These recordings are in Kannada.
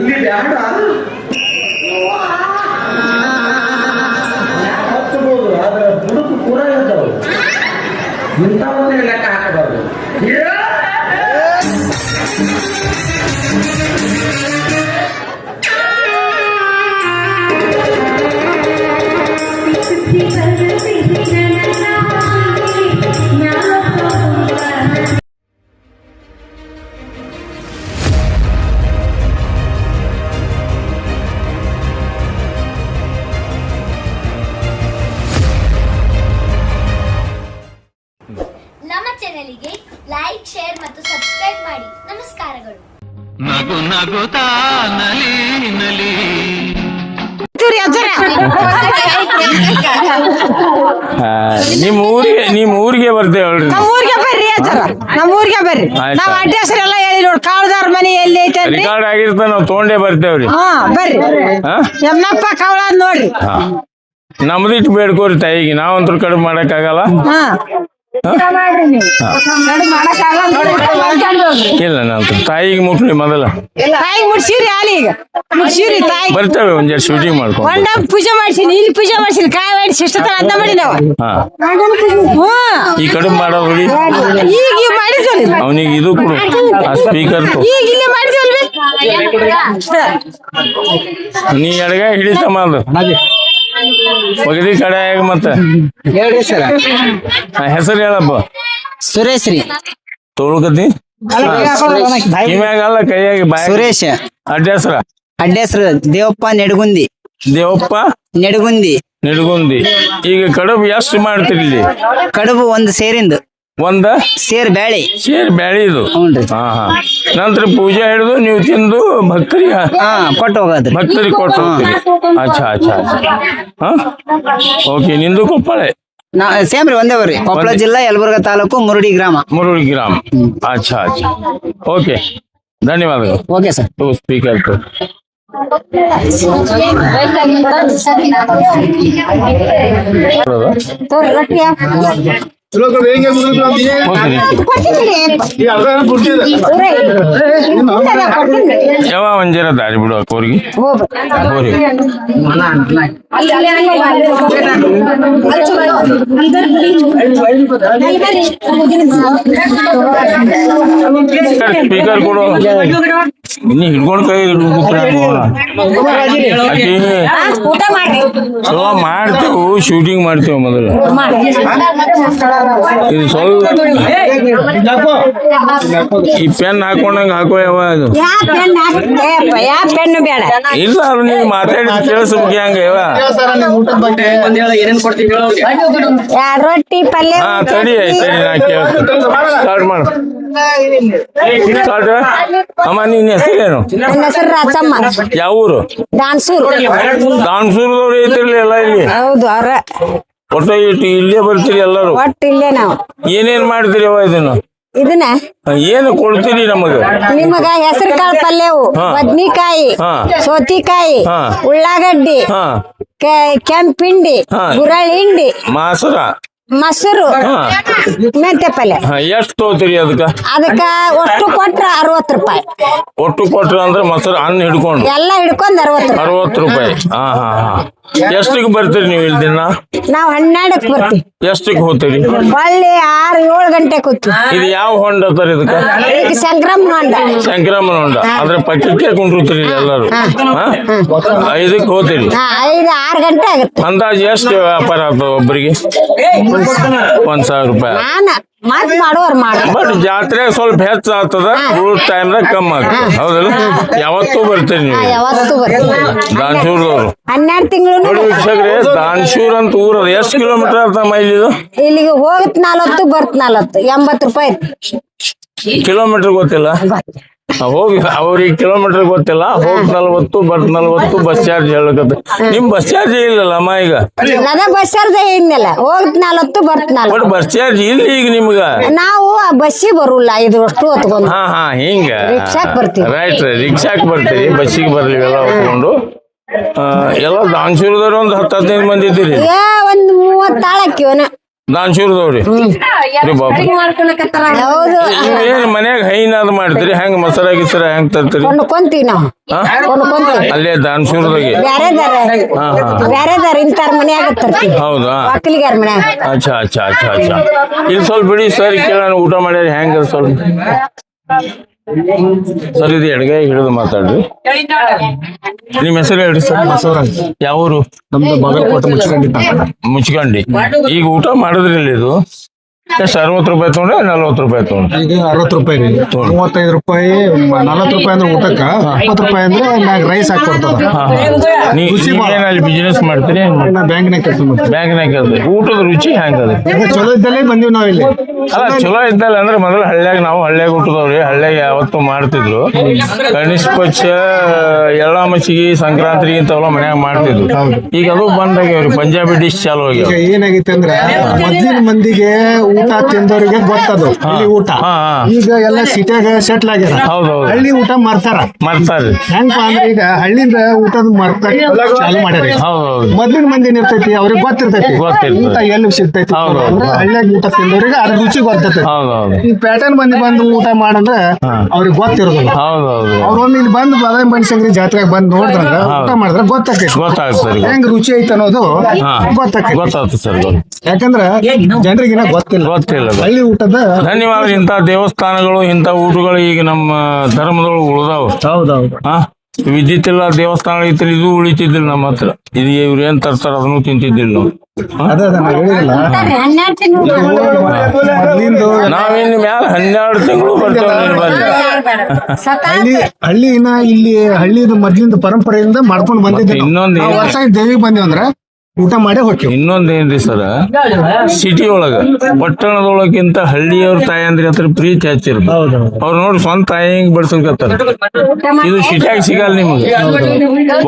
ಇಲ್ಲಿ ಬ್ಯಾಡ ನಗು ನಗುತಾ ನಲಿ ನಲಿ. ನಿಮ್ ಊರಿಗೆ ನಿಮ್ ಊರಿಗೆ ಬರ್ತೇವೆ ಹೇಳ್ರಿ ನಮ್ಮ ಊರಿಗೆ ಬರ್ರಿ ಅಜ್ಜರ ನಮ್ಮ ಊರಿಗೆ ಬರ್ರಿ. ನಾವ್ ಅಡ್ರೆಸ್ ಎಲ್ಲ ಹೇಳಿ ನೋಡಿ. ಕಾವದಾರ ಮನೆ ಎಲ್ಲಿ ಐತೆ ಅಂದ್ರಿ? ರಿಕಾರ್ಡ್ ಆಗಿರ್ತ ನಾವು ತೊಗೊಂಡೇ ಬರ್ತೇವ್ರಿ ಹಾ ಬರ್ರಿ. ಹಾ? ಯಮ್ಮಪ್ಪ ಕವಳ ನೋಡ್ರಿ. ಹಾ. ನಮ್ದಿಟ್ಟು ಬೇಡ್ಕೋರಿ ತಾಯಿಗೆ ನಾವಂತೂ ಕಡಿಮೆ ಮಾಡಕ್ಕಾಗಲ್ಲ. ಹಾ. ಇಲ್ಲ ನಾನು ತಾಯಿಗೆ ಮುಟ್ಲಿ ಮೊದಲ. ತಾಯಿ ಮುಡ್ಸಿರಿ ಆಲಿ ಈಗ. ಮುಡ್ಸಿರಿ ತಾಯಿ ಬರ್ತೇವೆ ಒಂದ್ ಎರಡು ಶೂಟಿಂಗ್ ಮಾಡ್ಕೊಂಡು ಒಂಡ ಪೂಜೆ ಮಾಡ್ಸಿನಿ ಇಲ್ಲಿ ಪೂಜೆ ಮಾಡ್ಸಿನಿ ಕಾಯಿ ಮಾಡಿ ಶಿಷ್ಟ ಅದ್ನ ಮಾಡಿ ನಾವು. ಈ ಕಡಿಮೆ ಮಾಡೋದ್ರಿ ಈಗ ಈಗ ಮಾಡಿ ಅವನಿಗೆ ಇದು ಕೊಡು. ಆ ಸ್ಪೀಕರ್ ಈಗ ಇಲ್ಲಿ ಮಾಡಿದ್ವಲ್ವಿ ನೀ ಎಡಗಾಯ ಹಿಡಿತಮ್ಮ ಅದು ಒಗದಿ ಕಡೆ ಮತ್ತೆ. ಹೇಳ್ರಿ ಸರ್. ಆ ಹೆಸರು ಹೇಳಪ್ಪ. ಸುರೇಶ್ ರೀ. ತೋಳ್ಕತಿ? ಕಿಮ್ಯಾಗಲ್ಲ ಕೈಯಾಗಿ ಬಾಯ. ಸುರೇಶ್. ಅಡ್ಡ ಹೆಸರ? ಅಡ್ಡ ಹೆಸರು ದೇವಪ್ಪ ನೆಡಗುಂದಿ. ದೇವಪ್ಪ? ನೆಡಗುಂದಿ. ನೆಡಗುಂದಿ. ಈಗ ಕಡುಬು ಎಷ್ಟು ಮಾಡ್ತೀರಿ ಇಲ್ಲಿ? ಕಡುಬು ಒಂದು ಸೇರಿಂದು. ಒಂದ? ಸೇರ್ ಬ್ಯಾಳಿ. ಸೇರ್ ಬ್ಯಾಳಿ ಇದು? ಹ್ಞೂನ್ರಿ ಹಾ ಹಾ. ನಂತರ ಪೂಜೆ ಹಿಡಿದು ನೀವು ತಿಂದು ಭಕ್ತರಿಗೆ ಹಾ? ಕೊಟ್ಟು ಹೋಗೋದ್ರಿ. ಭಕ್ತರಿಗೆ ಕೊಟ್ಟು ಹೋಗ್ತೀರಿ. ಅಚ್ಚಾ ಅಚ್ಚಾ ಅಚ್ಚಾ. ಹಾ? ಓಕೆ ನಿಂದು ಕೊಪ್ಪಳೆ? ನಾ ಸೇಮ್ ರೀ ಒಂದೇ ಊರಿ. ಕೊಪ್ಪಳ ಜಿಲ್ಲಾ ಯಲಬುರ್ಗಾ ತಾಲೂಕು ಮುರುಡಿ ಗ್ರಾಮ. ಮುರುಡಿ ಗ್ರಾಮ. ಅಚ್ಚಾ ಅಚ್ಚಾ. ಓಕೆ. ಧನ್ಯವಾದಗಳು. Okay sir. ಟು ಸ್ಪೀಕರ್ ತಗೋ ಯಾವ ಒಂಜರ ದಾರಿ ಬಿಡು ಅಕ್ಕೋರಿಗೆ ಹೋರಿ ಸ್ಪೀಕರ್ ಕೊಡು. ನೀ ಹಿಡ್ಕೊಂಡು ಕೈ ಚಲೋ ಮಾಡ್ತೇವು ಶೂಟಿಂಗ್ ಮಾಡ್ತೇವೆ ಮೊದಲು. ಇದು ಸ್ವಲ್ಪ ಈ ಪೆನ್ ಹಾಕೊಂಡಂಗ ಹಾಕೋ ಯಾವ ಇಲ್ಲ ಅವ್ರು ನೀವು ಮಾತಾಡಿ ಕೇಳಿಸ್ಬೇಕು ಹಂಗ ಯಾವ ರೊಟ್ಟಿ ಪಲ್ಯ ಹಾ ತಡಿ ಆಯ್ತು ನಾ ಕೇಳ್ತೀನಿ. ಸ್ಟಾರ್ಟ್ ಮಾಡು. ಸ್ಟಾರ್ಟ್ ಅಮ್ಮ ನಿನ್ನ ಹೆಸರೇನು? ನನ್ನ ಹೆಸರು ರಾಜಮ್ಮ ಯಾವ ಊರು ದಾನ್ಸೂರ್. ದಾನ್ಸೂರ್ದವ್ರು ಐತಿರ್ಲಿ ಎಲ್ಲ ಇಲ್ಲಿ. ಹೌದು ಅವ್ರ ಒಟ್ಟು ಇಟ್ಟು ಇಲ್ಲೇ ಬರ್ತೀರಿ ಎಲ್ಲರೂ? ಒಟ್ಟು ಇಲ್ಲೇ ನಾವು. ಏನೇನ್ ಮಾಡ್ತೀರಿ ಅವ ಇದನ್ನು? ಇದನ್ನ? ಏನು ಕೊಡ್ತೀರಿ ನಮಗ? ನಿಮಗ ಹೆಸರು ಕಾಳು ಪಲ್ಯವು. ಬದ್ನಿಕಾಯಿ. ಸೋತಿಕಾಯಿ ಉಳ್ಳಾಗಡ್ಡಿ ಕೆಂಪಿಂಡಿ ಗುರಳಿ ಹಿಂಡಿ. ಮಾಸರ. ಮೊಸರು. ಹಾ. ಮೆಂತೆ ಪಲ್ಯ ಹಾ ಎಷ್ಟು ತಗೋತೀರಿ ಅದಕ್ಕ? ಅದಕ್ಕ ಒಟ್ಟು ಕೊಟ್ರ ಅರವತ್ತು ರೂಪಾಯಿ. ಒಟ್ಟು ಕೊಟ್ರ ಅಂದ್ರೆ ಮೊಸರು ಹಣ್ಣು ಹಿಡ್ಕೊಂಡು? ಎಲ್ಲ ಹಿಡ್ಕೊಂಡ್ ಅರವತ್ತು ರೂಪಾಯಿ. ಅರವತ್ತು ರೂಪಾಯಿ. ಹಾ ಹಾ ಹಾ. ಎಷ್ಟಕ್ಕೆ ಬರ್ತೀರಿ ನೀವು ಇಲ್ಲಿ ದಿನ? ನಾವ್ ಹನ್ನೆರಡಕ್ ಬರ್ತೀವಿ. ಎಷ್ಟಕ್ಕೆ ಹೋಗ್ತೀರಿ? ಹೊಳ್ಳಿ ಆರು ಏಳು ಗಂಟೆ ಕೂತು ಇದು ಯಾವ ಹೊಂಡ ಅಂತಾರ ಇದಕ್ಕ? ಸಂಕ್ರಮಣ ಹೊಂಡ. ಸಂಕ್ರಮಣ ಹೊಂಡ. ಅದ್ರ ಪಕ್ಕಕ್ಕೆ ಕುಂಡಿರ್ತೀರಿ ಎಲ್ಲರೂ. ಐದಕ್ಕೆ ಹೋಗ್ತೀರಿ. ಐದು ಆರು ಗಂಟೆ ಆಗುತ್ತೆ. ಅಂದಾಜು ಎಷ್ಟು ವ್ಯಾಪಾರ ಆಗ್ತದ ಒಬ್ಬರಿಗೆ ಒಂದ್ ಸಾವಿರ ರೂಪಾಯಿ. ನಾನ ಮತ್ ಮಾಡೋರ್ ಮಾಡ. ಬಟ್ ಜಾತ್ರೆ ಸ್ವಲ್ಪ ಹೆಚ್ಚ ಆಗ್ತದ ಟೈಮ್ ಟೈಮ್ದಾಗ ಕಮ್ಮಿ ಆಗ್ತದ. ಹೌದಲ್ಲ? ಯಾವತ್ತೂ ಬರ್ತೀರಿ ನೀವು. ಯಾವತ್ತು ದಾನ್ಶೂರ್ದವ್ರು. ಹನ್ನೆರಡು ತಿಂಗಳು ನೋಡಿ ವೀಕ್ಷಕ್ರೆ ದಾನ್ಶೂರ್ ಅಂತ ಊರ ಅದ ಎಷ್ಟು ಕಿಲೋಮೀಟರ್ ಆಗ್ತದ ಮೈಲ್ ಇದು ಇಲ್ಲಿಗೆ ಹೋಗತ್ ನಲವತ್ತು ಬರ್ತ್ ನಲವತ್ತು. ಎಂಬತ್ತು ರೂಪಾಯಿ ಕಿಲೋಮೀಟರ್ ಗೊತ್ತಿಲ್ಲ. ಹೋಗಿ ಅವ್ರಿಗೆ ಕಿಲೋಮೀಟರ್ ಗೊತ್ತಿಲ್ಲ ಹೋಗ್ ನಲ್ವತ್ತು ಬರ್ ನಲ್ವತ್ತು ಬಸ್ ಚಾರ್ಜ್ ಹೇಳಕತ್ತ ನಿಮ್ ಬಸ್ ಚಾರ್ಜ್ ಇಲ್ಲಲ್ಲ ಅಮ್ಮ ಈಗ? ಅದ ಚಾರ್ಜ್ ಇನ್ನಲ್ಲ ಹೋಗ್ ನಲ್ವತ್ತು ಬರ್ತ್ ಬಟ್ ನಲವತ್ತು ಬಸ್ ಚಾರ್ಜ್ ಇಲ್ಲ ಈಗ ನಿಮ್ಗ? ನಾವು ಬಸ್ಸಿಗೆ ಬರುಲ್ಲ ಇದು ಅಷ್ಟು ಹೊತ್ಕೊಂಡು ಹಾ ಹಾ ಹಿಂಗ. ರಿಕ್ಷಾಕ್ ಬರ್ತೀವಿ. ರೈಟ್ ರಿಕ್ಷಾಕ್ ಬರ್ತೀವಿ ಬಸ್ಸಿಗೆ ಬರ್ಲಿ ಎಲ್ಲ ಹೊತ್ಕೊಂಡು. ಎಲ್ಲ ದಾನ್ಶೂರದವ್ರು ಒಂದು ಹತ್ತು ಹದಿನೈದು ಮಂದಿ ಇದ್ದೀರಿ. ಒಂದ್ ಮೂವತ್ತು ತಾಳಕ್ಕಿವನ ದಾನ್ಶೂರದವ್ರಿ ರೀ ಬಾಪ ಹೌದು. ಏನ್ ಮನ್ಯಾಗ ಹೈನಾದ್ ಮಾಡ್ತೀರಿ ಹೆಂಗ್ ಮೊಸರ ಗಿಸರ ಹೆಂಗ್ ತರ್ತೀರಿ? ಕೊಂಡ್ಕೊಂತೀವಿ ನಾವು. ಅಲ್ಲೇ ಬ್ಯಾರೆದಾರ ಇಂತಾರ ಹೌದಾ? ಅಚ್ಚಾ ಅಚ್ಚಾ ಅಚ್ಚಾ ಅಚ್ಚಾ. ಇಲ್ಲಿ ಸ್ವಲ್ಪ ಬಿಡಿ ಸರ್ ಕೇಳೋಣ ಊಟ ಮಾಡ್ಯಾರ ಹೆಂಗ ಸ್ವಲ್ಪ? ಸರ್ ಇದು ಎಡಗೈ ಹಿಡಿದು ಮಾತಾಡ್ರಿ. ನಿಮ್ ಹೆಸರು ಹೇಳ್ರಿ ಸರ್ ಬಸವರಾಜ್. ಯಾವ ಊರು ನಮ್ದು ಬಾಗಲಕೋಟೆ ಮುಚ್ಕೊಂಡಿದ್ದ. ಮುಚ್ಕೊಂಡಿ. ಈಗ ಊಟ ಮಾಡಿದ್ರಿಲ್ಲ ಇದು? ಎಷ್ಟು ಅರವತ್ತು ರೂಪಾಯಿ ತೊಗೊಂಡ್ರೆ ನಲ್ವತ್ತು ರೂಪಾಯಿ ತೊಗೊಂಡ್ರೆ ಈಗ ಅರವತ್ತು ರೂಪಾಯಿ ರೀ. ಮೂವತ್ತೈದು ರೂಪಾಯಿ ನಲವತ್ತು ರೂಪಾಯಿ ಅಂದ್ರೆ ಊಟಕ್ಕ ಇಪ್ಪತ್ತು ರೂಪಾಯಿ ಅಂದ್ರೆ ಮ್ಯಾಗ ರೈಸ್ ಹಾಕಿ ಕೊಡ್ತದ. ಬಿಸ್ನೆಸ್ ಮಾಡ್ತೀರಿ? ನಾ ಬ್ಯಾಂಕ್ನಾಗ ಕೆಲಸ ಮಾಡ್ತೀವಿ ಬ್ಯಾಂಕ್ನಾಗ ಕೆಲಸ. ಊಟದ ರುಚಿ ಹೆಂಗದ ಚಲೋ ಇದ್ದಲ್ಲೇ ಬಂದೀವಿ ನಾವು ಇಲ್ಲಿ. ಅಲ್ಲ ಚಲೋ ಇದ್ದಲ್ಲ ಅಂದ್ರೆ ಮೊದಲು ಹಳ್ಳ್ಯಾಗ ನಾವು ಹಳ್ಳ್ಯಾಗ ಹುಟ್ಟಿದವ್ರಿ ಹಳ್ಳ್ಯಾಗ ಯಾವತ್ತು ಮಾಡ್ತಿದ್ರು. ಗಣೇಶ ಪಕ್ಷ ಎಲ್ಲ ಮಚ್ಚಿಗೆ ಸಂಕ್ರಾಂತಿ ಇಂಥವೆಲ್ಲ ಮನ್ಯಾಗ ಮಾಡ್ತಿದ್ರು. ಈಗ ಅದು ಬಂದಾಗ್ಯಾವ್ರಿ. ಪಂಜಾಬಿ ಡಿಶ್ ಚಾಲು ಆಗ್ಯಾವ. ಏನಾಗೈತೆ ಅಂದ್ರೆ ಮೊದ್ಲಿನ ಮಂದಿಗೆ ಊಟ ತಿಂದವರಿಗೆ ಗೊತ್ತದು. ಹಳ್ಳಿ ಊಟ. ಈಗ ಎಲ್ಲ ಸಿಟಿಯಾಗ ಸೆಟ್ಲ್ ಆಗ್ಯಾರ. ಹಳ್ಳಿ ಊಟ ಮರ್ತಾರ. ಮರ್ತಾರ. ಹೆಂಗಪ್ಪ ಅಂದ್ರೆ ಈಗ ಹಳ್ಳಿಂದ ಊಟದ ಮರ್ತಾರ ಚಾಲು ಮಾಡ್ಯಾರ ಮೊದ್ಲಿನ ಮಂದಿ ಏನಿರ್ತೈತಿ ಅವ್ರಿಗೆ ಗೊತ್ತಿರ್ತೈತಿ. ಊಟ ಎಲ್ಲಿ ಸಿಗ್ತೈತಿ ಹಳ್ಳಿಯಾಗ ಊಟ ತಿಂದವ್ರಿಗೆ ಅದ್ರ ರುಚಿ ಗೊತ್ತೈತಿ. ಈ ಪ್ಯಾಟರ್ನ್ ಮಂದಿ ಬಂದು ಊಟ ಮಾಡಂದ್ರೆ ಅವ್ರಿಗೆ ಗೊತ್ತಿರೋದಿಲ್ಲ. ಅವ್ರೊಮ್ಮೆ ಇಲ್ಲಿ ಬಂದು ಬದ ಮನುಷ್ಯಂಗ್ರಿ ಜಾತ್ರೆಗೆ ಬಂದು ನೋಡಿದ್ರಂದ್ರೆ ಊಟ ಮಾಡಿದ್ರೆ ಗೊತ್ತಾಗ್ತೈತಿ. ಗೊತ್ತಾಗ್ತದೆ ಹೆಂಗ್ ರುಚಿ ಐತೆ ಅನ್ನೋದು ಗೊತ್ತಾಗ್ತೈತಿ. ಗೊತ್ತಾಗ್ತದೆ ಸರ್ ಯಾಕಂದ್ರೆ ಯಾಕಂದ್ರ ಜನರಿಗಿನ ಗೊತ್ತಿಲ್ಲ. ಗೊತ್ತಿಲ್ಲ ಅದು. ಹಳ್ಳಿ ಊಟದ ಧನ್ಯವಾದ ಇಂಥ ದೇವಸ್ಥಾನಗಳು ಇಂಥ ಊಟಗಳು ಈಗ ನಮ್ಮ ಧರ್ಮದೊಳಗೆ ಉಳಿದಾವ. ಹೌದೌದು. ಹಾ ವಿದ್ಯುತ್ ಇಲ್ಲ ದೇವಸ್ಥಾನ ಇತ್ತು ಇದು ಉಳಿತಿದ್ದಿಲ್ಲ ನಮ್ಮ ಹತ್ರ. ಇದು ಇವ್ರು ಏನ್ ತರ್ತಾರ ಅದನ್ನು ತಿಂತಿದ್ದಿಲ್ಲ ನಾವು. ಹಾ? ಅದೇ ಅದ ನಾ ಹೇಳಿದಿಲ್ಲ ಹನ್ನೆರಡು ತಿಂಗಳು ಮೊದ್ಲಿಂದು ನಾವಿನ್ ಮ್ಯಾಲ ಹನ್ನೆರಡು ತಿಂಗಳು ಬರ್ತೇವೆ ಹಳ್ಳಿ ಹಳ್ಳಿನ ಇಲ್ಲಿ ಹಳ್ಳಿದ ಮೊದ್ಲಿಂದ ಪರಂಪರೆಯಿಂದ ಮಾಡ್ಕೊಂಡು ಬಂದಿದ್ದೆ ನಾವು. ಇನ್ನೊಂದು ನಾವು ವರ್ಷ ದೇವಿಗೆ ಬಂದೇವ್ ಅಂದ್ರ ಊಟ ಮಾಡೇ ಹೋಗ್ತೀವಿ ಇನ್ನೊಂದೇನ್ರಿ ಸರ್? ಸಿಟಿ ಒಳಗ ಪಟ್ಟಣದೊಳಗಿಂತ ಹಳ್ಳಿಯವ್ರ ತಾಯಂದ್ರಿ ಹತ್ರ ಪ್ರೀತಿ ಹಚ್ಚಿರ್ಬೇಕು ಅವ್ರು ನೋಡಿ ಸ್ವಂತ ತಾಯಿ ಹಿಂಗ್ ಬಡ್ಸಲ್ಕತ್ತಾರ ಇದು ಸಿಟಿಯಾಗ ಸಿಗಲ್ಲ ನಿಮ್ಗೆ.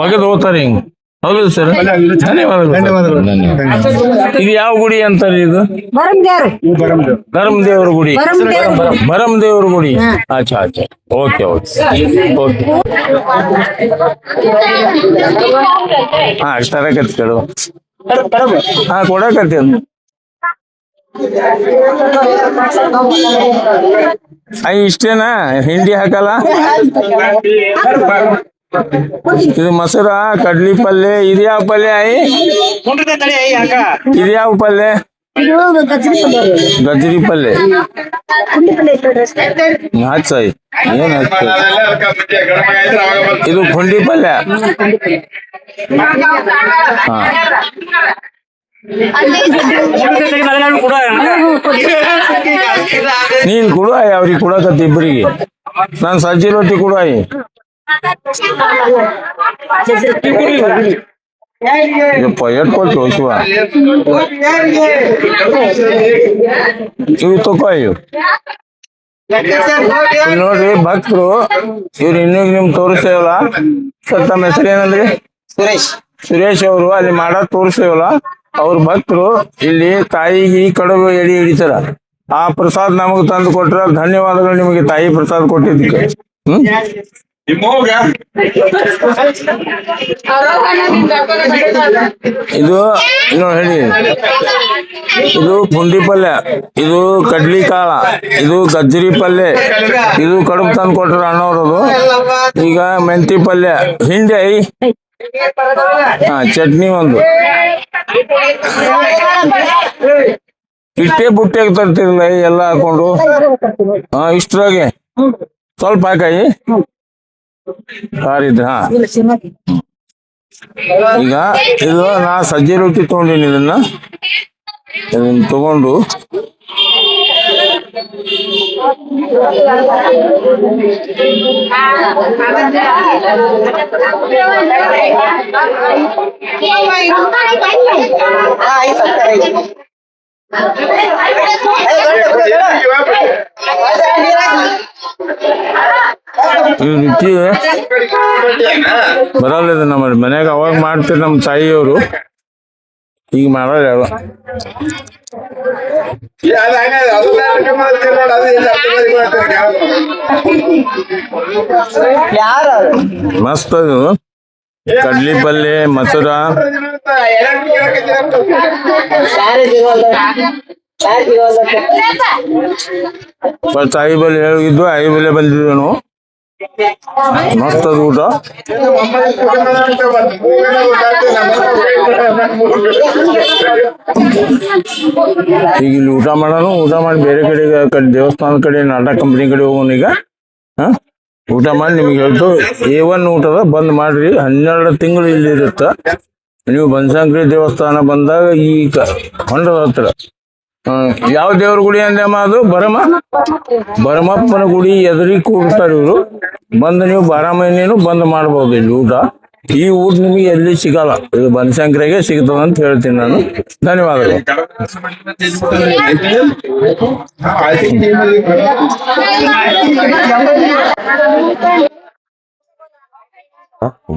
ಒಗದ್ ಹೋಗ್ತಾರ ಹಿಂಗ್. ಹೌದು ಸರ್? ಧನ್ಯವಾದಗಳು ಧನ್ಯವಾದಗಳು. ಧನ್ಯವಾದ ಇದು ಯಾವ ಗುಡಿ ಅಂತಾರೆ ಇದು? ಧರ್ಮದೇವ್ರ ದೇವ್ರು ಧರ್ಮ ದೇವ್ರ ಗುಡಿ. ಭರಮದೇವ್ರ ದೇವ್ರ ಗುಡಿ. ಆಚಾ ಆಚಾ. Okay okay. ಓಕೆ. ಹಾ ತರಕತ್ತಿ ಕಡು ಹಾ ಕೊಡಕತ್ತಿ ಅದು ಐ ಇಷ್ಟೇನಾ? ಹಿಂಡಿ ಹಾಕಲ್ಲ? ಇದು ಮೊಸರ ಕಡ್ಲಿ ಪಲ್ಯ ಇದ್ಯಾವ ಪಲ್ಯ ಐ? ಇದ್ಯಾವ ಪಲ್ಯ ಗಜರಿ ಪಲ್ಯ ಹಚ್ಚೈ ಏನ್ ಹಚ್ಚ ಇದು ಪುಂಡಿ ಪಲ್ಯ ಹಾ ನೀನ್ ಕೊಡು ಆಯ್ ಅವ್ರಿಗೆ ಕೊಡಕತ್ತಿ ಇಬ್ಬರಿಗೆ ನಾನ್ ಸಜ್ಜಿ ರೊಟ್ಟಿ ಕೊಡು ಆಯ್ ಯಪ್ಪ ಎಟ್ ಕೊಟ್ಟು ಶಿವ? ಇವು ತಕೋ ಇವು ನೋಡ್ರಿ ಭಕ್ತರು ಇವ್ರು ಇನ್ನೂ ನಿಮ್ ತೋರಿಸ್ತೇವಲ್ಲ ಸರ್ ತಮ್ಮ ಹೆಸರು ಏನಂದ್ರಿ? ಸುರೇಶ್. ಸುರೇಶ್ ಅವರು ಅಲ್ಲಿ ಮಾಡೋದ್ ತೋರಿಸ್ತೇವಲ್ಲ ಅವ್ರ ಭಕ್ತರು ಇಲ್ಲಿ ತಾಯಿಗೆ ಈ ಕಡುಬು ಎಡಿ ಹಿಡಿತಾರ. ಆ ಪ್ರಸಾದ್ ನಮಗ್ ತಂದು ಕೊಟ್ರ ಧನ್ಯವಾದಗಳು ನಿಮಗೆ ತಾಯಿ ಪ್ರಸಾದ್ ಕೊಟ್ಟಿದ್ದಕ್ಕೆ. ಹ್ಮ್? ಇದು ಇನ್ನೊಂದು ಹೇಳಿ. ಇದು ಪುಂಡಿ ಪಲ್ಯ ಇದು ಕಡ್ಲಿ ಕಾಳ ಇದು ಗಜ್ಜರಿ ಪಲ್ಯ ಇದು ಕಡುಬು ತಂದು ಕೊಟ್ರ ಅಣ್ಣವ್ರದು. ಈಗ ಮೆಂತಿ ಪಲ್ಯ ಹಿಂಡಿ. ಐ ಹಾ, ಚಟ್ನಿ ಒಂದು. ಇಷ್ಟೇ ಬುಟ್ಟಿಯಾಗ ತರ್ತಿರಲ್ಲ ಎಲ್ಲ ಹಾಕೊಂಡು? ಹಾ, ಇಷ್ಟ್ರಾಗೆ. ಸ್ವಲ್ಪ ಹಾಕಾಯಿ. ಸಾರಿದ್ರೆ ಹಾ ಈಗ ಇದು ನಾ ಸಜ್ಜೆ ರೊಟ್ಟಿ ತಗೊಂಡಿನಿ ಇದನ್ನ ಇದನ್ನ ತಗೊಂಡು ಆಯ್ತು ಬರಲ್ಲ ಇದು ನಮ್ಮ ಮನ್ಯಾಗ ಅವಾಗ ಮಾಡ್ತೀರಿ ನಮ್ಮ ತಾಯಿಯವರು. ಈಗ ಮಾಡಲ್ಲ ಯಾರು? ಮಸ್ತ್ ಅದು. ಕಡ್ಲಿ ಪಲ್ಲೆ ಮೊಸರ. ಫಸ್ಟ್ ಐ ಬಲ್ಲಿ ಹೇಳಿದ್ದು ಐ ಬಲ್ಲಿ ಬಂದಿದ್ವಿ ನಾವು ಮಸ್ತ್ ಊಟ. ಈಗ ಇಲ್ಲಿ ಊಟ ಮಾಡೋಣ ಊಟ ಮಾಡಿ ಬೇರೆ ಕಡೆ ಕಡೆ ದೇವಸ್ಥಾನದ ಕಡೆ, ನಾಟಕ ಕಂಪ್ನಿ ಕಡೆ ಹೋಗೋಣ ಈಗ. ಹಾ? ಊಟ ಮಾಡಿ ನಿಮ್ಗೆ ಹೇಳ್ತು ಎ ಒನ್ ಊಟದ ಬಂದ್ ಮಾಡ್ರಿ, ಹನ್ನೆರಡು ತಿಂಗಳು ಇಲ್ಲಿ ಇರುತ್ತ? ನೀವು ಬನಶಂಕರಿ ದೇವಸ್ಥಾನ ಬಂದಾಗ ಈ ಹೊಂಡದ ಹತ್ರ. ಯಾವ ದೇವ್ರ ಗುಡಿ ಅಂದಮ್ಮ ಅದು? ಬರಮ ಬರಮಪ್ಪನ ಗುಡಿ ಎದುರಿಗೆ ಕೂಡ್ತಾರೆ ಇವರು. ಬಂದು ನೀವು ಬಾರ ಮಹಿನೇನು ಬಂದ್ ಮಾಡ್ಬೋದು ಇಲ್ಲಿ ಊಟ. ಈ ಊಟ ನಿಮಗೆ ಎಲ್ಲಿ ಸಿಗಲ್ಲ. ಇದು ಬನಶಂಕರಿಗೆ ಸಿಗ್ತದ ಅಂತ ಹೇಳ್ತೀನಿ ನಾನು. ಧನ್ಯವಾದಗಳು.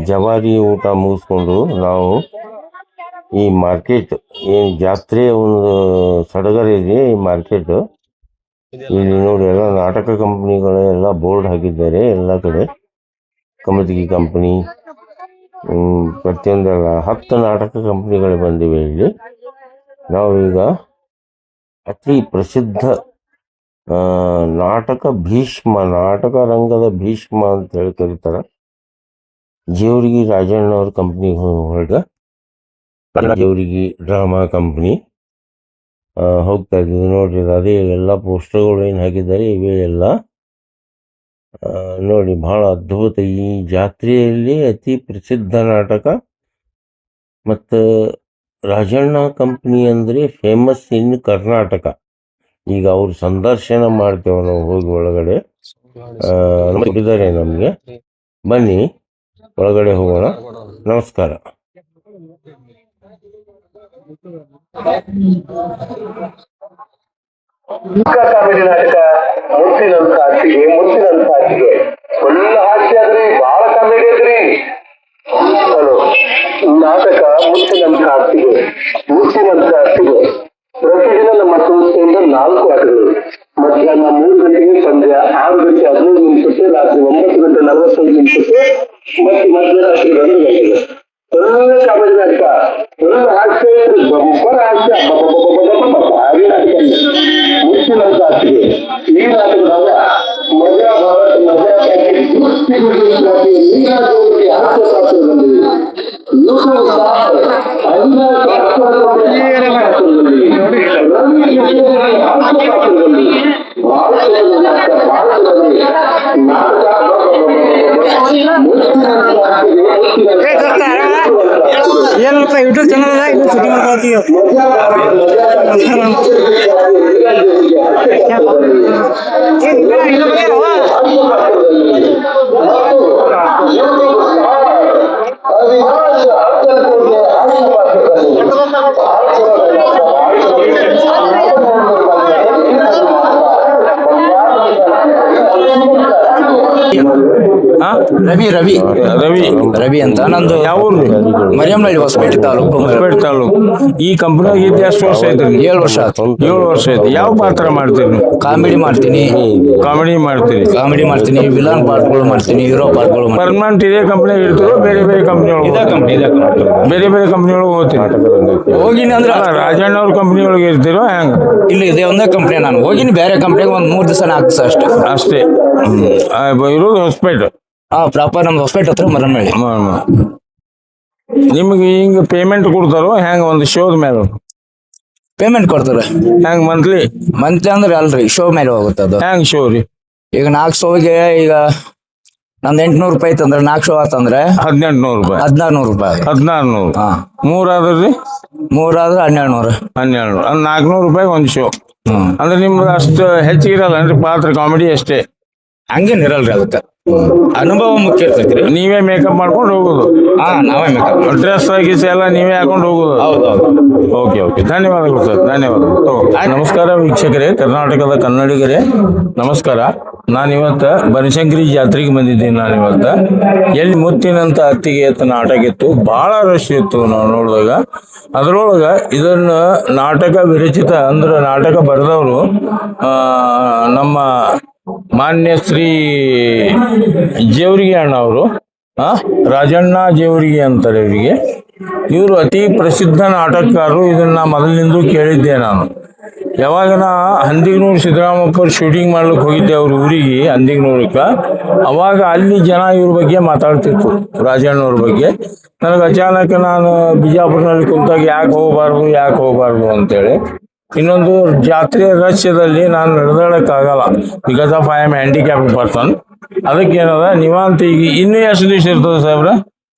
ಜವಾರಿ ಊಟ ಮುಗಿಸ್ಕೊಂಡು ನಾವು ಈ ಮಾರ್ಕೆಟ್ ಏನು ಜಾತ್ರೆ ಒಂದು ಸಡಗರ ಇದೆ ಈ ಮಾರ್ಕೆಟ್ ಇಲ್ಲಿ ನೋಡಿ ಎಲ್ಲ ನಾಟಕ ಕಂಪ್ನಿಗಳು ಎಲ್ಲ ಬೋರ್ಡ್ ಹಾಕಿದ್ದಾರೆ ಎಲ್ಲ ಕಡೆ. ಕಮತಗಿ ಕಂಪನಿ ಪ್ರತಿಯೊಂದೆಲ್ಲ ಹತ್ತು ನಾಟಕ ಕಂಪ್ನಿಗಳು ಬಂದಿವೆ ಇಲ್ಲಿ. ನಾವೀಗ ಅತಿ ಪ್ರಸಿದ್ಧ ನಾಟಕ ಭೀಷ್ಮ, ನಾಟಕ ರಂಗದ ಭೀಷ್ಮ ಅಂತ ಹೇಳಿ ಕರೀತಾರೆ. ಜೇವರಿಗಿ ರಾಜಣ್ಣವ್ರ ಕಂಪ್ನಿ ಹೊರಗ. Jewargi drama company. ಹೋಗ್ತಾ ಇದ್ದೀವಿ ನೋಡ್ರಿ, ಅದೇ ಎಲ್ಲ ಪೋಸ್ಟರ್ಗಳು ಏನು ಹಾಕಿದ್ದಾರೆ, ಇವೇ ಎಲ್ಲ. ನೋಡಿ, ಬಹಳ ಅದ್ಭುತ ಈ ಜಾತ್ರೆಯಲ್ಲಿ ಅತಿ ಪ್ರಸಿದ್ಧ ನಾಟಕ. ಮತ್ತು ರಾಜಣ್ಣ ಕಂಪ್ನಿ ಅಂದರೆ ಫೇಮಸ್ ಇನ್ ಕರ್ನಾಟಕ. ಈಗ ಅವರು ಸಂದರ್ಶನ ಮಾಡ್ತೇವೆ ನಾವು ಹೋಗಿ ಒಳಗಡೆ. ಇದ್ದಾರೆ ನಮಗೆ? ಬನ್ನಿ, ಒಳಗಡೆ ಹೋಗೋಣ. ನಮಸ್ಕಾರ. ಕಾಮಿಡಿ ನಾಟಕ ಮುತ್ತಿನಂತ ಅತ್ತಿಗೆ ಮುತ್ತಿನಂತ ಅತ್ತಿಗೆ ಒಳ್ಳೆ ಹಾಸ್ಯ ಅದ್ರಿ ಬಹಳ ಕಾಮಿಡಿ ಅದ್ರಿ. ನಾಟಕ ಮುತ್ತಿನಂತ ಅತ್ತಿಗೆ ಮುತ್ತಿನಂತ ಅತ್ತಿಗೆ ಪ್ರತಿದಿನ ನಮ್ಮ ಸಂಸ್ಥೆಯಿಂದ ನಾಲ್ಕು ಆಟಗಳು. ಮಧ್ಯಾಹ್ನ ಮೂರು ಗಂಟೆಗೆ ಸಂಜೆ ಆರು ಗಂಟೆ ಹದಿನೈದು ನಿಮಿಷಕ್ಕೆ ರಾತ್ರಿ ಒಂಬತ್ತು ಗಂಟೆ ನಲವತ್ತೈದು ನಿಮಿಷಕ್ಕೆ ಮತ್ತೆ ಮಧ್ಯರಾತ್ರಿ ಒಂದು ಗಂಟೆಗೆ. ಏನಪ್ಪ ಯೂಟ್ಯೂಬ್ ಚಾನಲ್ ಇದು ಶೂಟಿಂಗ್ ಮಾಡ್ಕೊಳ್ತೀವಿ ಹಾ? ರವಿ ರವಿ. ರವಿ. ರವಿ ಅಂತ. ನಂದು ಯಾವ ಊರು? ಮರಿಯಮ್ನಹಳ್ಳಿ ಹೊಸಪೇಟೆ ತಾಲೂಕು. ಹೊಸಪೇಟೆ ತಾಲೂಕು. ಈ ಕಂಪ್ನಿಯಾಗ ಇದು ಎಷ್ಟು ವರ್ಷ ಆಯ್ತು ಏಳು ವರ್ಷ ಆಯ್ತು. ಏಳು ವರ್ಷ ಆಯ್ತು. ಯಾವ ಪಾತ್ರ ಮಾಡ್ತೀರಿ ನೀವು? ಕಾಮಿಡಿ ಮಾಡ್ತೀನಿ. ಕಾಮಿಡಿ ಮಾಡ್ತೀರಿ. ಕಾಮಿಡಿ ಮಾಡ್ತೀನಿ. ವಿಲನ್ ಪಾರ್ಟ್ಗಳು ಮಾಡ್ತೀನಿ. ಹೀರೋ ಪಾರ್ಟ್ಗಳು ಮಾಡ್ತೀನಿ. ಪರ್ಮನೆಂಟ್ ಇದೇ ಕಂಪ್ನಿ ಇರ್ತೀರೋ ಬೇರೆ ಬೇರೆ ಕಂಪ್ನಿ ಕಂಪ್ನಿ ಬೇರೆ ಬೇರೆ ಕಂಪ್ನಿ ಒಳಗೆ ಹೋಗ್ತೀನಿ ಹೋಗಿನಿ ಅಂದ್ರೆ ರಾಜಣ್ಣ ಅವ್ರ ಕಂಪ್ನಿ ಒಳಗೆ ಇರ್ತೀರೋ ಹೆಂಗ? ಇಲ್ಲಿ ಇದೇ ಒಂದೇ ಕಂಪ್ನಿ ನಾನು. ಹೋಗಿನಿ ಬೇರೆ ಕಂಪ್ನಿಗೆ ಒಂದ್ ಮೂರ್ ದಿವಸ ನಾಲ್ಕು ದಿವಸ ಅಷ್ಟೇ. ಅಷ್ಟೇ. ಆ, ಬ- ಇರೋದು ಹೊಸಪೇಟೆ ಹಾ ಪ್ರಾಪರ್ ನಮ್ದು ಹೊಸಪೇಟೆ ಹತ್ರ ಮರಮಳ್ಳಿ ನಿಮಗೆ ಹಿಂಗ ಪೇಮೆಂಟ್ ಕೊಡ್ತಾರೋ ಹೆಂಗ ಒಂದು ಶೋದ ಮೇಲೆ ಪೇಮೆಂಟ್ ಕೊಡ್ತಾರೆ. ಹೆಂಗ್ ಮಂತ್ಲಿ ಮಂತ್ಲಿ ಅಂದ್ರೆ ಅಲ್ರಿ ಶೋ ಮೇಲೆ ಹೋಗುತ್ತೆ ಅದು. ಹೆಂಗ್ ಶೋ ರೀ? ಈಗ ನಾಲ್ಕು ಶೋಗೆ ಈಗ ನಂದು ಎಂಟ್ನೂರು ರೂಪಾಯಿ ಐತಂದ್ರೆ ನಾಲ್ಕು ಶೋ ಆತಂದ್ರೆ ಹದಿನೆಂಟು ನೂರು ರೂಪಾಯಿ. ಹದಿನಾರು ನೂರು ರೂಪಾಯಿ. ಹದಿನಾರು ನೂರು ಹಾ. ಮೂರಾದ್ರಿ ಮೂರಾದ್ರೆ ಹನ್ನೆರಡು ನೂರು ಹನ್ನೆರಡು ನಾಲ್ಕುನೂರು ರೂಪಾಯಿ ಒಂದು ಶೋ ಹ್ಮ್. ಅಂದ್ರೆ ನಿಮ್ದು ಅಷ್ಟು ಹೆಚ್ಚಿಗಿರಲ್ಲ ಅಂದ್ರೆ ಪಾತ್ರ ಕಾಮಿಡಿ ಅಷ್ಟೇ. ಹಂಗೇನ್ ನಿರಲ್ರಿ ಅದಕ್ಕೆ. ಅನುಭವ ಮುಖ್ಯ ಇರ್ತೈತ್ರಿ ನೀವೇ ಮೇಕಪ್ ಮಾಡ್ಕೊಂಡು ಹೋಗೋದು. ಹಾ ನಾವೇ ಮೇಕಪ್ ಡ್ರೆಸ್ ಗೀಸ್ ಎಲ್ಲ ನೀವೇ ಹಾಕೊಂಡು ಹೋಗೋದು. ಹೌದೌದು ಓಕೆ ಓಕೆ. ಧನ್ಯವಾದಗಳು ಸರ್. ಧನ್ಯವಾದಗಳು. ನಮಸ್ಕಾರ ವೀಕ್ಷಕರೇ. ಕರ್ನಾಟಕದ ಕನ್ನಡಿಗರೇ. ನಮಸ್ಕಾರ. ನಾನು ಇವತ್ತು ಬನಶಂಕರಿ ಜಾತ್ರೆಗೆ ಬಂದಿದ್ದೀನಿ ನಾನು ಇವತ್ತು ಎಲ್ಲಿ ಮುತ್ತಿನಂತ ಅತ್ತಿಗೆ ಎತ್ತ ನಾಟಕ ಇತ್ತು ಬಹಳ ರಶ್ ಇತ್ತು ನಾವು ನೋಡಿದಾಗ. ಅದರೊಳಗೆ ಇದನ್ನ ನಾಟಕ ವಿರಚಿತ ಅಂದ್ರೆ ನಾಟಕ ಬರೆದವರು ನಮ್ಮ ಮಾನ್ಯ ಶ್ರೀ ಜೇವರಿಗೆ ಅಣ್ಣ ಅವರು. ರಾಜಣ್ಣ ಜೇವರಿಗೆ ಅಂತಾರೆ ಇವರಿಗೆ. ಇವರು ಅತಿ ಪ್ರಸಿದ್ಧ ನಾಟಕಕಾರರು. ಇದನ್ನ ಮೊದಲಿನಿಂದ ಕೇಳಿದ್ದೆ ನಾನು. ಯಾವಾಗ ನಾ ಹಂದಿಗ್ನೂರು ಸಿದ್ದರಾಮಪ್ಪ ಶೂಟಿಂಗ್ ಮಾಡ್ಲಿಕ್ಕೆ ಹೋಗಿದ್ದೆ ಅವ್ರ ಊರಿಗೆ, ಹಂದಿಗ್ನೂರಕ್ಕೆ. ಅವಾಗ ಅಲ್ಲಿ ಜನ ಇವ್ರ ಬಗ್ಗೆ ಮಾತಾಡ್ತಿತ್ತು ರಾಜಣ್ಣವ್ರ ಬಗ್ಗೆ. ನನಗೆ ಅಚಾನಕ್ ನಾನು ಬಿಜಾಪುರ್ನಲ್ಲಿ ಕುಂತಾಗ ಯಾಕೆ ಹೋಗಬಾರ್ದು ಯಾಕೆ ಹೋಗಬಾರ್ದು ಅಂತೇಳಿ. ಇನ್ನೊಂದು ಜಾತ್ರೆ ರಶ್ಯದಲ್ಲಿ ನಾನು ನಡೆದಾಡಕ್ಕಾಗಲ್ಲ. Because of I am handicap person ಅದಕ್ಕೆ ಏನದ ನೀವಂತ ಈಗ ಇನ್ನೂ ಎಷ್ಟು ದಿವಸ ಇರ್ತದೆ ಸಾಹೇಬ್ರ?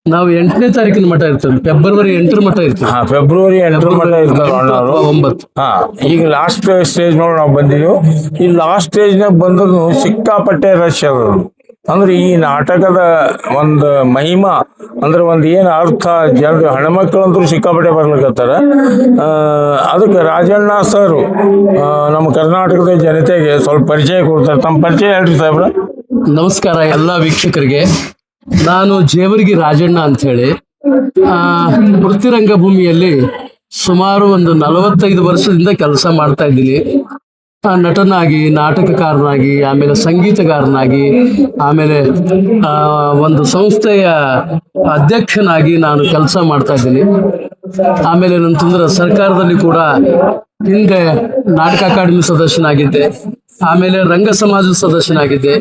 ನಾವು ಎಂಟನೇ ತಾರೀಕಿನ ಮಠ ಇರ್ತದೆ ಫೆಬ್ರವರಿ ಎಂಟರ ಮಠ ಇರ್ತದೆ ಹಾ ಫೆಬ್ರವರಿ ಎಂಟರ ಮಟ್ಟ ಇರ್ತಾರೆ ಅಣ್ಣವರು. ಒಂಬತ್ತು. ಹಾ ಈಗ ಲಾಸ್ಟ್ ಸ್ಟೇಜ್ ನೋಡಿ ನಾವು ಬಂದಿದ್ದೀವಿ ಈ ಲಾಸ್ಟ್ ಸ್ಟೇಜ್ನಾಗ ಬಂದ್ರು ಸಿಕ್ಕಾಪಟ್ಟೆ ರಶ್ ಅದ. ಅಂದ್ರೆ ಈ ನಾಟಕದ ಒಂದು ಮಹಿಮಾ ಅಂದ್ರೆ ಒಂದು ಏನು ಅರ್ಥ ಜನರು ಹೆಣ್ಮಕ್ಳಂತೂ ಸಿಕ್ಕಾಪಟ್ಟೆ ಬರ್ಲಿಕ್ಕತ್ತಾರ ಅದಕ್ಕೆ ರಾಜಣ್ಣ ಸರ್ ನಮ್ಮ ಕರ್ನಾಟಕದ ಜನತೆಗೆ ಸ್ವಲ್ಪ ಪರಿಚಯ ಕೊಡ್ತಾರೆ. ತಮ್ಮ ಪರಿಚಯ ಹೇಳ್ರಿ ಸಾಹೇಬ್ರ. ನಮಸ್ಕಾರ ಎಲ್ಲ ವೀಕ್ಷಕರಿಗೆ. ನಾನು ಜೇವರ್ಗಿ ರಾಜಣ್ಣ ಅಂತ ಹೇಳಿ ಆ, ವೃತ್ತಿರಂಗ ಭೂಮಿಯಲ್ಲಿ ಸುಮಾರು ಒಂದು ನಲವತ್ತೈದು ವರ್ಷದಿಂದ ಕೆಲಸ ಮಾಡ್ತಾ ಇದ್ದೀನಿ. ನಟನಾಗಿ, ನಾಟಕಕಾರನಾಗಿ, ಆಮೇಲೆ ಸಂಗೀತಗಾರನಾಗಿ, ಆಮೇಲೆ ಒಂದು ಸಂಸ್ಥೆಯ ಅಧ್ಯಕ್ಷನಾಗಿ ನಾನು ಕೆಲಸ ಮಾಡ್ತಾ ಇದ್ದೀನಿ. ಆಮೇಲೆ ಏನಂತಂದ್ರೆ ಸರ್ಕಾರದಲ್ಲಿ ಕೂಡ ಹಿಂದೆ ನಾಟಕ ಅಕಾಡೆಮಿ ಸದಸ್ಯನಾಗಿದ್ದೆ. ಆಮೇಲೆ ರಂಗ ಸಮಾಜದ ಸದಸ್ಯನಾಗಿದ್ದೆ.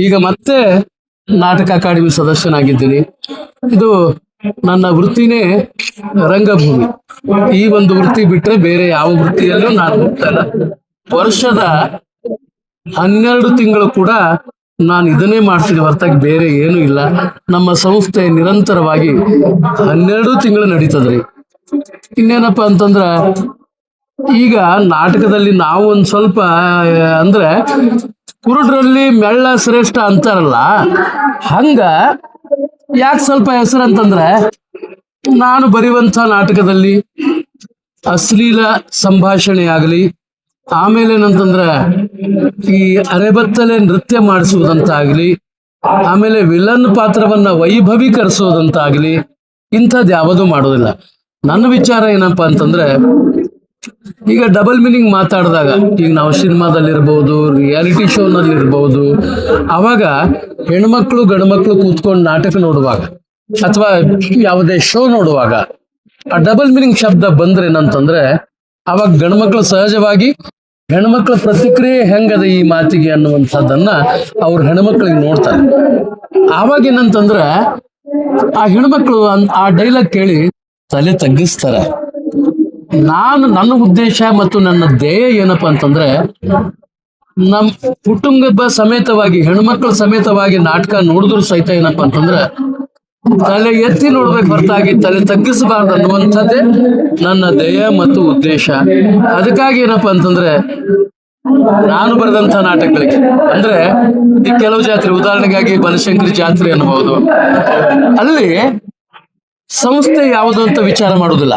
ಈಗ ಮತ್ತೆ ನಾಟಕ ಅಕಾಡೆಮಿ ಸದಸ್ಯನಾಗಿದ್ದೀನಿ. ಇದು ನನ್ನ ವೃತ್ತಿನೇ ರಂಗಭೂಮಿ. ಈ ಒಂದು ವೃತ್ತಿ ಬಿಟ್ರೆ ಬೇರೆ ಯಾವ ವೃತ್ತಿಯಲ್ಲೂ ನಾನು ಹೋಗ್ತಾ ಇಲ್ಲ. ವರ್ಷದ ಹನ್ನೆರಡು ತಿಂಗಳು ಕೂಡ ನಾನು ಇದನ್ನೇ ಮಾಡ್ತೀನಿ ಹೊರತಾಗಿ ಬೇರೆ ಏನು ಇಲ್ಲ. ನಮ್ಮ ಸಂಸ್ಥೆ ನಿರಂತರವಾಗಿ ಹನ್ನೆರಡು ತಿಂಗಳು ನಡೀತದ್ರಿ. ಇನ್ನೇನಪ್ಪ ಅಂತಂದ್ರ, ಈಗ ನಾಟಕದಲ್ಲಿ ನಾವು ಒಂದ್ ಸ್ವಲ್ಪ, ಅಂದ್ರೆ ಕುರುಡ್ರಲ್ಲಿ ಮೆಳ್ಳ ಶ್ರೇಷ್ಠ ಅಂತಾರಲ್ಲ, ಹಂಗ ಯಾಕೆ ಸ್ವಲ್ಪ ಹೆಸರು ಅಂತಂದ್ರೆ, ನಾನು ಬರೆಯುವಂಥ ನಾಟಕದಲ್ಲಿ ಅಶ್ಲೀಲ ಸಂಭಾಷಣೆ ಆಗಲಿ ಆಮೇಲೆ ಏನಂತಂದ್ರೆ ಈ ಅರೆಬತ್ತಲೆ ನೃತ್ಯ ಮಾಡಿಸುವುದಂತಾಗ್ಲಿ, ಆಮೇಲೆ ವಿಲನ್ ಪಾತ್ರವನ್ನ ವೈಭವೀಕರಿಸೋದಂತಾಗ್ಲಿ ಇಂಥದ್ದು ಯಾವುದೂ ಮಾಡೋದಿಲ್ಲ ನನ್ನ ವಿಚಾರ ಏನಪ್ಪಾ ಅಂತಂದ್ರೆ, ಈಗ ಡಬಲ್ ಮೀನಿಂಗ್ ಮಾತಾಡಿದಾಗ, ಈಗ ನಾವು ಸಿನಿಮಾದಲ್ಲಿರ್ಬೋದು ರಿಯಾಲಿಟಿ ಶೋನಲ್ಲಿರ್ಬೋದು ಅವಾಗ ಹೆಣ್ಮಕ್ಳು ಗಂಡ್ಮಕ್ಳು ಕೂತ್ಕೊಂಡು ನಾಟಕ ನೋಡುವಾಗ, ಅಥವಾ ಯಾವುದೇ ಶೋ ನೋಡುವಾಗ, ಆ ಡಬಲ್ ಮೀನಿಂಗ್ ಶಬ್ದ ಬಂದ್ರೆ ಏನಂತಂದ್ರೆ, ಅವಾಗ ಗಂಡ್ಮಕ್ಳು ಸಹಜವಾಗಿ ಹೆಣ್ಮಕ್ಳ ಪ್ರತಿಕ್ರಿಯೆ ಹೆಂಗದ ಈ ಮಾತಿಗೆ ಅನ್ನುವಂಥದ್ದನ್ನ ಅವ್ರ ಹೆಣ್ಮಕ್ಳಿಗೆ ನೋಡ್ತಾರೆ. ಆವಾಗ ಏನಂತಂದ್ರೆ ಆ ಹೆಣ್ಮಕ್ಳು ಆ ಡೈಲಾಗ್ ಕೇಳಿ ತಲೆ ತಗ್ಗಿಸ್ತಾರೆ ನಾನು ನನ್ನ ಉದ್ದೇಶ ಮತ್ತು ನನ್ನ ಧ್ಯೇಯ ಏನಪ್ಪಾ ಅಂತಂದ್ರೆ ನಮ್ ಕುಟುಂಬ ಸಮೇತವಾಗಿ, ಹೆಣ್ಮಕ್ಳ ಸಮೇತವಾಗಿ ನಾಟಕ ನೋಡಿದ್ರು ಸಹಿತ ಏನಪ್ಪಾ ಅಂತಂದ್ರೆ ತಲೆ ಎತ್ತಿ ನೋಡ್ಬೇಕು ಹೊರತಾಗಿ ತಲೆ ತಗ್ಗಿಸಬಾರ್ದು ಅನ್ನುವಂಥದ್ದೇ ನನ್ನ ಧ್ಯೇಯ ಮತ್ತು ಉದ್ದೇಶ. ಅದಕ್ಕಾಗಿ ಏನಪ್ಪಾ ಅಂತಂದ್ರೆ, ನಾನು ಬರೆದಂತ ನಾಟಕಗಳಿಗೆ, ಅಂದ್ರೆ ಈ ಕೆಲವು ಜಾತ್ರೆ, ಉದಾಹರಣೆಗಾಗಿ ಬನಶಂಕರಿ ಜಾತ್ರೆ ಅನ್ನಬಹುದು. ಅಲ್ಲಿ ಸಂಸ್ಥೆ ಯಾವುದು ಅಂತ ವಿಚಾರ ಮಾಡುವುದಿಲ್ಲ.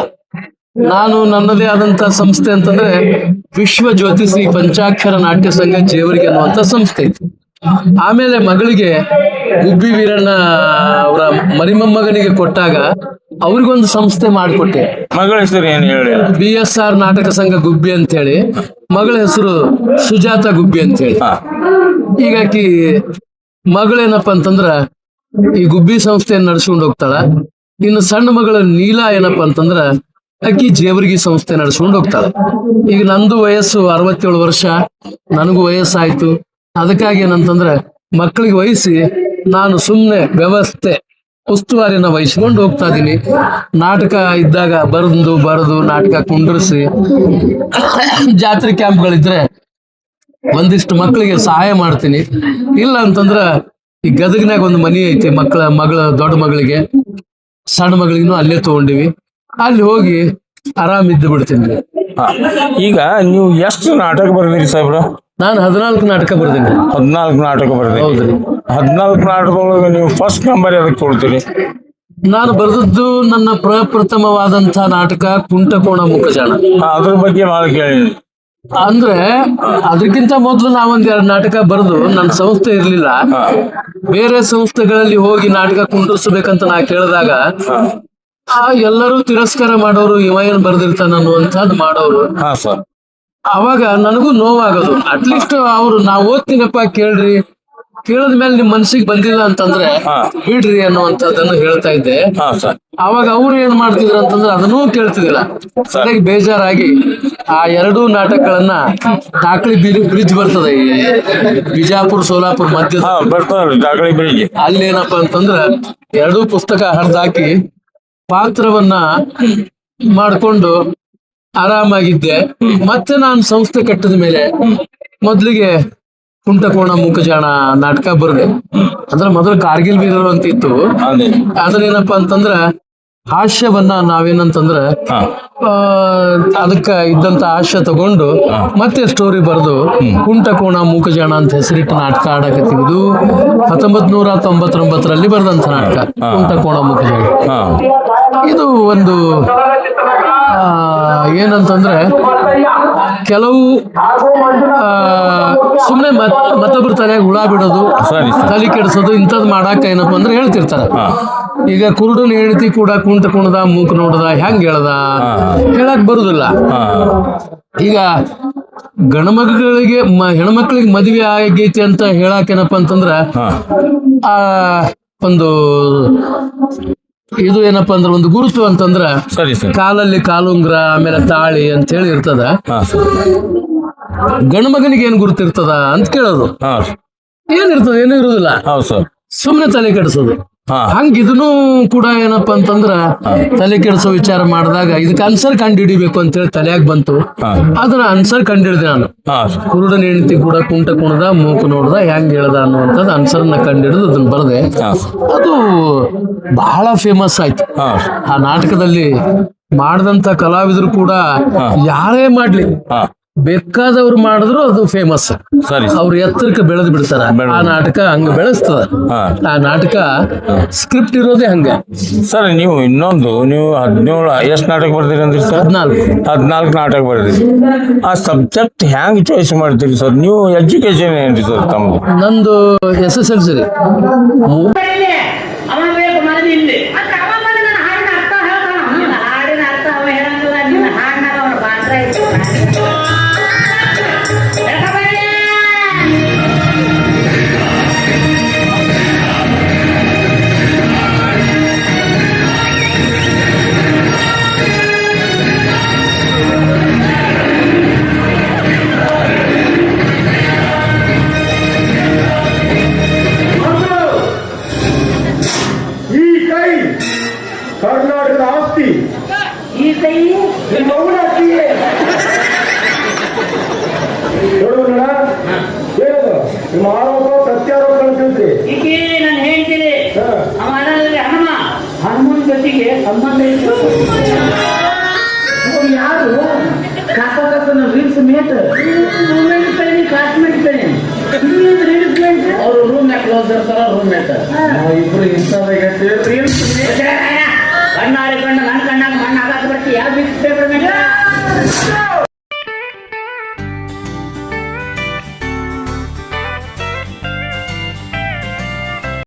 ನಾನು ನನ್ನದೇ ಆದಂತ ಸಂಸ್ಥೆ ಅಂತಂದ್ರೆ ವಿಶ್ವ ಜ್ಯೋತಿಷಿ ಪಂಚಾಕ್ಷರ ನಾಟ್ಯ ಸಂಘ ಜೇವರಿಗೆ ಅನ್ನುವಂತ ಸಂಸ್ಥೆ ಇತ್ತು. ಆಮೇಲೆ ಮಗಳಿಗೆ ಗುಬ್ಬಿ ವೀರಣ್ಣ ಅವರ ಮರಿಮೊಮ್ಮಗನಿಗೆ ಕೊಟ್ಟಾಗ ಅವ್ರಿಗೊಂದು ಸಂಸ್ಥೆ ಮಾಡಿಕೊಟ್ಟೆ. ಮಗಳ ಹೆಸರು ಏನು ಹೇಳಿ? ಬಿ ಎಸ್ ಆರ್ ನಾಟಕ ಸಂಘ ಗುಬ್ಬಿ ಅಂತ ಹೇಳಿ ಮಗಳ ಹೆಸರು ಸುಜಾತ ಗುಬ್ಬಿ ಅಂತ ಹೇಳಿ ಈಗ ಆಕಿ ಮಗಳೇನಪ್ಪ ಅಂತಂದ್ರ ಈ ಗುಬ್ಬಿ ಸಂಸ್ಥೆಯನ್ನು ನಡ್ಸ್ಕೊಂಡು ಹೋಗ್ತಾಳ. ಇನ್ನು ಸಣ್ಣ ಮಗಳ ನೀಲಾ ಏನಪ್ಪ ಅಂತಂದ್ರ ಅಕ್ಕಿ ಜೇವರ್ಗಿ ಸಂಸ್ಥೆ ನಡ್ಸ್ಕೊಂಡು ಹೋಗ್ತಾಳೆ. ಈಗ ನಂದು ವಯಸ್ಸು ಅರವತ್ತೇಳು ವರ್ಷ ನನಗೂ ವಯಸ್ಸಾಯ್ತು. ಅದಕ್ಕಾಗಿ ಏನಂತಂದ್ರ ಮಕ್ಕಳಿಗೆ ವಹಿಸಿ ನಾನು ಸುಮ್ಮನೆ ವ್ಯವಸ್ಥೆ ಉಸ್ತುವಾರಿನ ವಹಿಸ್ಕೊಂಡು ಹೋಗ್ತಾ ಇದ್ದೀನಿ ನಾಟಕ ಇದ್ದಾಗ ಬರೆದು ಬರೆದು, ನಾಟಕ ಕುಂಡ್ರಿಸಿ, ಜಾತ್ರೆ ಕ್ಯಾಂಪ್ಗಳಿದ್ರೆ ಒಂದಿಷ್ಟು ಮಕ್ಕಳಿಗೆ ಸಹಾಯ ಮಾಡ್ತೀನಿ. ಇಲ್ಲ ಅಂತಂದ್ರ ಈ ಗದಗಿನಾಗ ಒಂದು ಮನಿ ಐತಿ, ಮಕ್ಕಳ, ಮಗಳ, ದೊಡ್ಡ ಮಗಳಿಗೆ. ಸಣ್ಣ ಮಗಳಿಗೂ ಅಲ್ಲೇ ತಗೊಂಡಿವಿ. ಅಲ್ಲಿ ಹೋಗಿ ಆರಾಮ್ ಇದ್ದು ಬಿಡ್ತೀನಿ. ಈಗ ನೀವು ಎಷ್ಟು ನಾಟಕ ಬರ್ದಿರಿ ಸಾಹೇಬ್ರ? ನಾನು ಹದಿನಾಲ್ಕು ನಾಟಕ ಬರ್ತೀನಿ ಹದಿನಾಲ್ಕು ನಾಟಕ ಬರ್ತೀನಿ ಹೌದ್ರಿ ಹದಿನಾಲ್ಕು ನಾಟಕದೊಳಗೆ ನೀವು ಫಸ್ಟ್ ನಂಬರ್ ಅದಕ್ಕೆ ಕೊಡ್ತೀರಿ ನಾನು ಬರೆದದ್ದು ನನ್ನ ಪ್ರಪ್ರಥಮವಾದಂತಹ ನಾಟಕ ಕುಂಟಕೋಣ ಮುಖಜಾಣ ಅದ್ರ ಬಗ್ಗೆ ಭಾಳ ಕೇಳಿ ಅಂದ್ರೆ ಅದಕ್ಕಿಂತ ಮೊದಲು ನಾವೊಂದ್ ಎರಡು ನಾಟಕ ಬರೆದು ನನ್ನ ಸಂಸ್ಥೆ ಇರ್ಲಿಲ್ಲ. ಬೇರೆ ಸಂಸ್ಥೆಗಳಲ್ಲಿ ಹೋಗಿ ನಾಟಕ ಕುಂಡ್ರಿಸ್ಬೇಕಂತ ನಾ ಕೇಳಿದಾಗ ಆ ಎಲ್ಲರೂ ತಿರಸ್ಕಾರ ಮಾಡೋರು ಇವ ಏನ್ ಬರ್ದಿರ್ತಾನ ಅನ್ನುವಂಥದ್ದು ಮಾಡೋರು ಅವಾಗ ನನಗೂ ನೋವಾಗೋದು. ಅಟ್ಲೀಸ್ಟ್ ಅವ್ರು ನಾ ಓದ್ತೀನಪ್ಪ ಕೇಳ್ರಿ. ಕೇಳಿದ ಮೇಲೆ ನಿಮ್ ಮನ್ಸಿಗೆ ಬಂದಿಲ್ಲ ಅಂತಂದ್ರೆ ಬಿಡ್ರಿ ಅನ್ನುವಂಥದ್ದನ್ನು ಹೇಳ್ತಾ ಇದ್ದೆ. ಅವಾಗ ಅವ್ರು ಏನ್ ಮಾಡ್ತಿದ್ರು ಅಂತಂದ್ರೆ ಅದನ್ನೂ ಕೇಳ್ತಿದಿಲ್ಲ ಸರಿಯಾಗಿ ಬೇಜಾರಾಗಿ ಆ ಎರಡೂ ನಾಟಕಗಳನ್ನ ದಾಖಲೆ ಬ್ರಿಡ್ಜ್ ಬರ್ತದೆ ಬಿಜಾಪುರ್ ಸೋಲಾಪುರ್ ಮಧ್ಯ ಅಲ್ಲಿ ಏನಪ್ಪಾ ಅಂತಂದ್ರ ಎರಡೂ ಪುಸ್ತಕ ಹರಿದಾಕಿ ಪಾತ್ರವನ್ನ ಮಾಡ್ಕೊಂಡು ಆರಾಮಾಗಿದ್ದೆ. ಮತ್ತೆ ನಾನು ಸಂಸ್ಥೆ ಕಟ್ಟಿದ ಮೇಲೆ ಮೊದ್ಲಿಗೆ ಕುಂಟಕೋಣ ಮುಖಜಾಣ ನಾಟಕ ಬರ್ದೆ. ಅಂದ್ರೆ ಮೊದಲು ಕಾರ್ಗಿಲ್ ವೀರರು ಅಂತ ಇತ್ತು. ಆದ್ರೆ ಏನಪ್ಪಾ ಅಂತಂದ್ರ ಹಾಸ್ಯವನ್ನ ನಾವೇನಂತಂದ್ರ ಅದಕ್ಕ ಇದ್ದಂತ ಹಾಸ್ಯ ತಗೊಂಡು ಮತ್ತೆ ಸ್ಟೋರಿ ಬರೆದು ಕುಂಟಕೋಣ ಮೂಕಜಾಣ ಅಂತ ಹೆಸರಿಟ್ಟು ನಾಟಕ ಆಡಕತ್ತಿದ್ದು ಹತ್ತೊಂಬತ್ ನೂರ ತೊಂಬತ್ತೊಂಬತ್ತರಲ್ಲಿ ಬರೆದಂತ ನಾಟಕ. ಕುಂಟಕೋಣ ಮೂಕಜಾಣ. ಇದು ಒಂದು ಏನಂತಂದ್ರೆ ಕೆಲವು ಸುಮ್ಮನೆ ಮತ್ತೊಬ್ಬರ ತಲೆಯಾಗ ಹುಳ ಬಿಡೋದು. ತಲೆ ಕೆಡಿಸೋದು ಇಂಥದ್ದು ಮಾಡಾಕ ಏನಪ್ಪ ಅಂದ್ರೆ ಹೇಳ್ತಿರ್ತಾರೆ. ಈಗ ಕುರುಡನ ಹೆಂಡತಿ ಕೂಡ ಕುಂಟ ಕುಣದ ಮೂಕ್ ನೋಡದ ಹೆಂಗ್ ಹೇಳ್ದ? ಹೇಳಕ್ ಬರುದಿಲ್ಲ. ಈಗ ಗಣಮಗಳಿಗೆ ಹೆಣ್ಮಕ್ಳಿಗೆ ಮದುವೆ ಆಗೈತಿ ಅಂತ ಹೇಳಕ್ ಏನಪ್ಪ ಅಂತಂದ್ರ ಆ ಒಂದು ಇದು ಏನಪ್ಪಾ ಅಂದ್ರೆ ಒಂದು ಗುರುತು ಅಂತಂದ್ರ ಸರಿ ಸರ್. ಕಾಲಲ್ಲಿ ಕಾಲುಂಗ್ರ ಆಮೇಲೆ ತಾಳಿ ಅಂತ ಹೇಳಿ ಇರ್ತದ. ಹಾ ಮಗನಿಗೆ ಗಂಡ್ಮಗನಿಗೆ ಏನ್ ಗುರುತಿರ್ತದ ಅಂತ ಕೇಳೋದು. ಏನಿರ್ತದ ಏನೂ ಇರುದಿಲ್ಲ. ಹೌದು ಸರ್. ಸುಮ್ನೆ ತಲೆ ಕೆಡಿಸೋದು. ಹಂಗ ಇದನ್ನು ಕೂಡ ಏನಪ್ಪಾ ಅಂತಂದ್ರ ತಲೆ ಕೆಡಿಸೋ ವಿಚಾರ ಮಾಡಿದಾಗ ಇದಕ್ಕೆ ಆನ್ಸರ್ ಕಂಡು ಹಿಡಿಬೇಕು ಅಂತ ಹೇಳಿ ತಲೆಯಾಗ ಬಂತು. ಅದನ್ನ ಆನ್ಸರ್ ಕಂಡು ಹಿಡಿದೆ ನಾನು. ಕುರುಡನ ಹೆಂಡತಿ ಕೂಡ ಕುಂಟ ಕುಣದ ಮೂಕು ನೋಡ್ದ ಹೆಂಗ್ ಹೇಳ್ದ ಅನ್ನುವಂಥದ್ದು ನ ಕಂಡು ಹಿಡಿದು ಅದನ್ನ ಬರದೆ. ಅದು ಬಹಳ ಫೇಮಸ್ ಆಯ್ತು. ಆ ನಾಟಕದಲ್ಲಿ ಮಾಡಿದಂತ ಕಲಾವಿದರು ಕೂಡ ಯಾರೇ ಮಾಡ್ಲಿ. ಬೇಕಾದವ್ರು ಮಾಡಿದ್ರು ಅದು ಫೇಮಸ್ ಸರಿ. ಅವ್ರ ಎತ್ತರಕ್ಕೆ ಬೆಳೆದು ಬಿಡ್ತಾರ. ಆ ನಾಟಕ ಹಂಗ ಬೆಳೆಸ್ತದ. ಆ ನಾಟಕ ಸ್ಕ್ರಿಪ್ಟ್ ಇರೋದೇ ಹಂಗ. ಸರ್ ನೀವು ಇನ್ನೊಂದು ನೀವು ಹದಿನೇಳು ಎಷ್ಟು ನಾಟಕ ಬರ್ತೀರಿ ಅಂದ್ರಿ ಸರ್? ಹದಿನಾಲ್ಕು. ಹದಿನಾಲ್ಕು ನಾಟಕ ಬರ್ತೀರಿ ಆ ಸಬ್ಜೆಕ್ಟ್ ಹ್ಯಾಂಗ್ ಚಾಯ್ಸ್ ಮಾಡ್ತೀರಿ ಸರ್? ನೀವು ಎಜುಕೇಶನ್ ಏನ್ರಿ ಸರ್ ತಮ್ಮದು ನಂದು ಎಸ್ ಎಸ್ ಎಲ್ ಸಿ ಕರ್ನಾಟಕದ ಆಸ್ತಿ. ಈ ಕೈ ನಿಮ್ಮ ಅವ್ವನ ಆಸ್ತಿ ನೋಡು ನೋಡ ಏನದು? ನಿಮ್ಮ ಆರೋಪ ಪ್ರತ್ಯಾರೋಪಗಳನ್ನು ತಿಳಿಸಿ ಈಕೆ ನಾನು ಹೇಳ್ತೀನಿ. ಅವ ಹನುಮ. ಹನುಮನ್ ಜೊತೆಗೆ ಸಂಬಂಧ ಇತ್ತು. ಅವ್ರು ಯಾರು? ಕಾಸ ಕಾಸನ reels mate moment classmate mate ಅವರು ರೂಮ್ ಕ್ಲೋಸ್ ಇರ್ತಾರ ರೂಮ್ ಮೇಟ್ ಇಬ್ರು ಇಂಥದಾಗ ರೀಲ್ಸ್ ಕಣ್ಣಾರೆ ಕಣ್ಣು ನನ್ನ ಕಣ್ಣಾಗ ಮಣ್ಣು ಹಾಕಕ್ ಬರ್ತಿ ಯಾವ ಬಿಕ್ಸ್ ಪೇಪರ್ ಮೇಲೆ